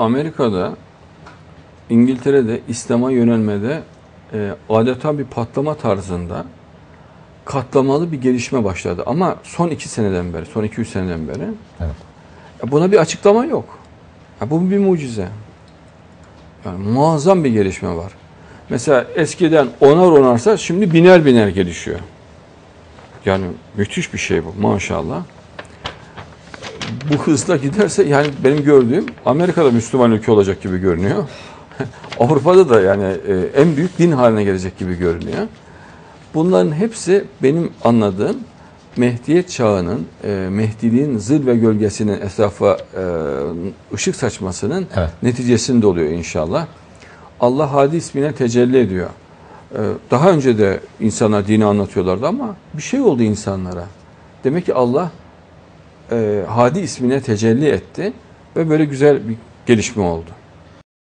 Amerika'da, İngiltere'de İslam'a yönelmede e, adeta bir patlama tarzında katlamalı bir gelişme başladı. Ama son iki seneden beri, son iki üç seneden beri Evet. buna bir açıklama yok. Ya bu bir mucize. Yani muazzam bir gelişme var. Mesela eskiden onar onarsa şimdi biner biner gelişiyor. Yani müthiş bir şey bu maşallah. Bu hızla giderse yani benim gördüğüm Amerika'da Müslüman ülke olacak gibi görünüyor. Avrupa'da da yani e, en büyük din haline gelecek gibi görünüyor. Bunların hepsi benim anladığım Mehdiyet çağının, e, Mehdiliğin zil ve gölgesinin etrafa e, ışık saçmasının Evet. neticesinde oluyor inşallah. Allah Hadi ismine tecelli ediyor. E, daha önce de insanlar dini anlatıyorlardı ama bir şey oldu insanlara. Demek ki Allah e, Hadi ismine tecelli etti ve böyle güzel bir gelişme oldu.